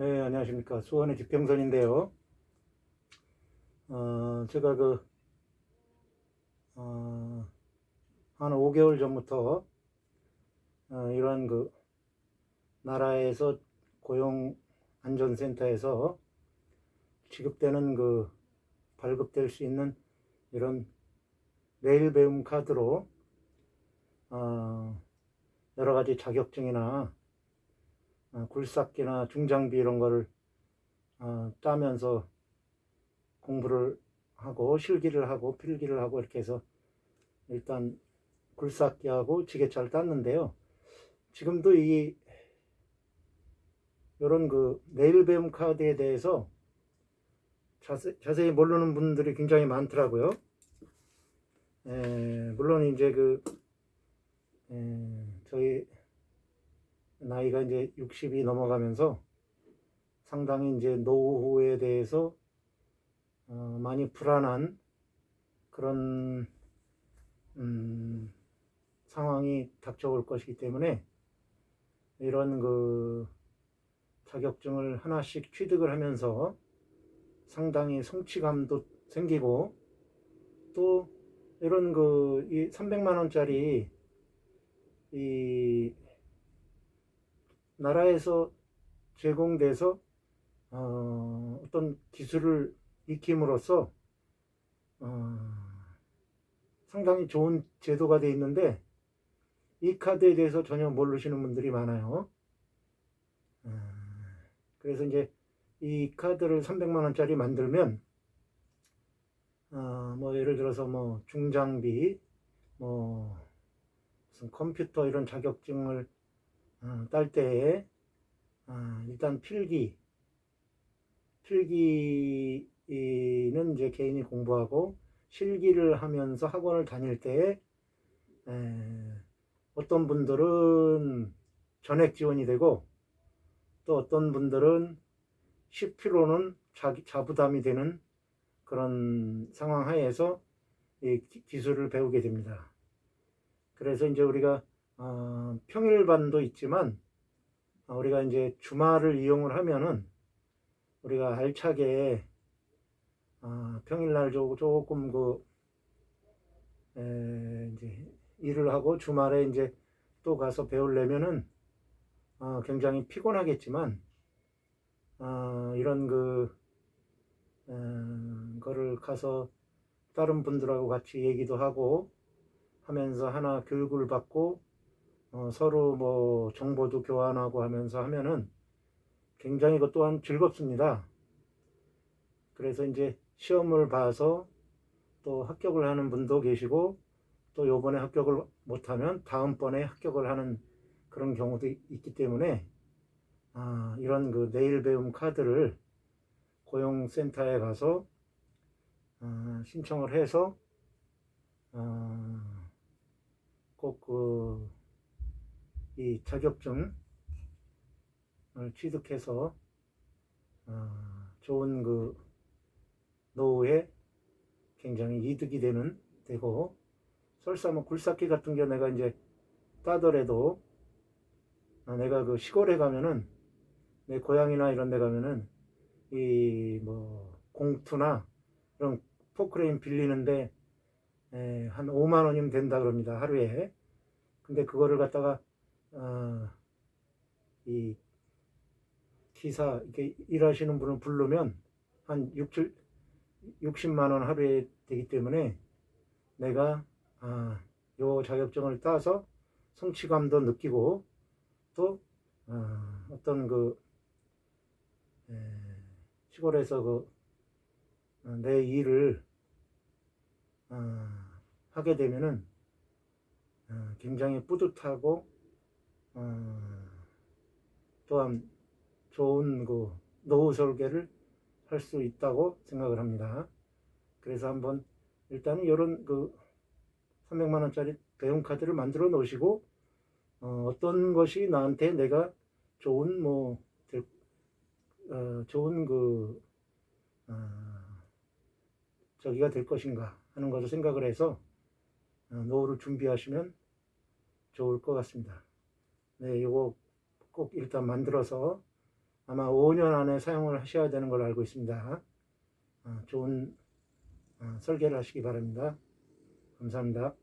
네, 안녕하십니까. 수원의 지평선인데요. 어, 제가 그, 어, 한 5개월 전부터, 어, 이런 그, 나라에서 고용안전센터에서 지급되는 그, 발급될 수 있는 이런 내일 배움 카드로, 어, 여러 가지 자격증이나 어, 굴삭기나 중장비 이런 거를 어, 따면서 공부를 하고 실기를 하고 필기를 하고 이렇게 해서 일단 굴삭기하고 지게차를 땄는데요. 지금도 이 이런 그 내일 배움 카드에 대해서 자세, 자세히 모르는 분들이 굉장히 많더라고요. 에, 물론 이제 그 에, 저희 나이가 이제 60이 넘어가면서 상당히 이제 노후에 대해서 어, 많이 불안한 그런 음, 상황이 닥쳐올 것이기 때문에 이런 그 자격증을 하나씩 취득을 하면서 상당히 성취감도 생기고 또 이런 그 이 300만 원짜리 이 나라에서 제공돼서 어, 어떤 기술을 익힘으로써 어, 상당히 좋은 제도가 되어 있는데 이 카드에 대해서 전혀 모르시는 분들이 많아요. 어, 그래서 이제 이 카드를 300만 원짜리 만들면 어, 뭐 예를 들어서 뭐 중장비 뭐 무슨 컴퓨터 이런 자격증을 어, 딸 때에 어, 일단 필기 필기는 이제 개인이 공부하고 실기를 하면서 학원을 다닐 때에 에, 어떤 분들은 전액 지원이 되고 또 어떤 분들은 10kg는 자기 자부담이 되는 그런 상황 하에서 이 기- 기술을 배우게 됩니다. 그래서 이제 우리가 어, 평일반도 있지만 어, 우리가 이제 주말을 이용을 하면은 우리가 알차게 어, 평일날 조- 조금 그 에, 이제 일을 하고 주말에 이제 또 가서 배우려면은 어, 굉장히 피곤하겠지만 어, 이런 그 어, 거를 가서 다른 분들하고 같이 얘기도 하고 하면서 하나 교육을 받고 어, 서로 뭐 정보도 교환하고 하면서 하면은 굉장히 그 또한 즐겁습니다. 그래서 이제 시험을 봐서 또 합격을 하는 분도 계시고 또 요번에 합격을 못하면 다음번에 합격을 하는 그런 경우도 있- 있기 때문에 아, 이런 그 내일 배움 카드를 고용센터에 가서 아, 신청을 해서 아, 꼭그 이 자격증을 취득해서 어, 좋은 그 노후에 굉장히 이득이 되는 되고 설사 뭐 굴삭기 같은 게 내가 이제 따더라도 아, 내가 그 시골에 가면은 내 고향이나 이런 데 가면은 이 뭐 공투나 이런 포크레인 빌리는데 에, 한 5만 원이면 된다 그럽니다 하루에. 근데 그거를 갖다가 어, 이 기사 이렇게 일하시는 분을 부르면 한 6, 7, 60만 원 하루에 되기 때문에 내가 아, 요 자격증을 따서 성취감도 느끼고 또 어, 어떤 그 에, 시골에서 그 내 일을 어, 하게 되면은 어, 굉장히 뿌듯하고 어, 또한 좋은 그 노후 설계를 할 수 있다고 생각을 합니다. 그래서 한번 일단은 이런 그 300만 원짜리 배움 카드를 만들어 놓으시고 어, 떤 것이 나한테 내가 좋은 뭐 될, 어, 좋은 그 어, 저기가 될 것인가 하는 것을 생각을 해서 어, 노후를 준비하시면 좋을 것 같습니다. 네, 요거 꼭 일단 만들어서 아마 5년 안에 사용을 하셔야 되는 걸로 알고 있습니다. 어, 좋은 어, 설계를 하시기 바랍니다. 감사합니다.